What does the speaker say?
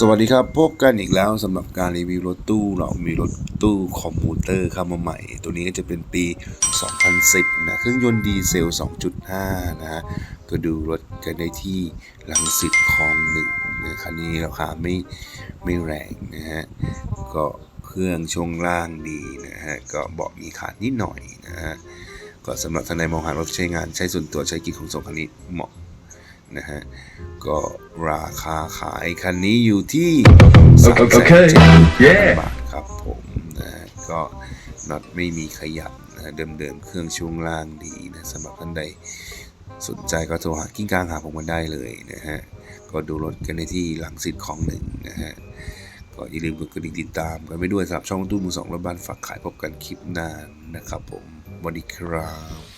สวัสดีครับ พบกันอีกแล้วสำหรับการรีวิวรถตู้ เรามีรถตู้คอมมูเตอร์เข้ามาใหม่ ตัวนี้ก็จะเป็นปี 2010 นะ เครื่องยนต์ดีเซล 2.5 นะฮะ ก็ดูรถกันได้ที่ลังสิตคลองหนึ่งนะคันนี้ราคาไม่ไม่แรงนะฮะ ก็เครื่องช่วงล่างดีนะฮะ ก็เบาะมีขาดนิดหน่อยนะฮะ ก็สำหรับท่านใดมองหารถใช้งานใช้ส่วนตัวใช้กิจของส่งคันนี้เหมาะ นะฮะ ก็ราคาขายคันนี้อยู่ที่โอเคโอเค3,700บาทครับผมนะฮะก็น็อตไม่มีขยับนะฮะเดิมๆเครื่องช่วงล่างดีนะสำหรับท่านใดสนใจก็โทรหากิ้งกลางหาผมกันได้เลยนะฮะ ก็ดูรถกันได้ที่หลังสิทธิ์ของหนึ่งนะฮะ ก็อย่าลืมกดกระดิ่งติดตามกันไปด้วยสำหรับช่องตู้มือสองรถบ้านฝากขายพบกันคลิปหน้านะครับผมสวัสดีครับ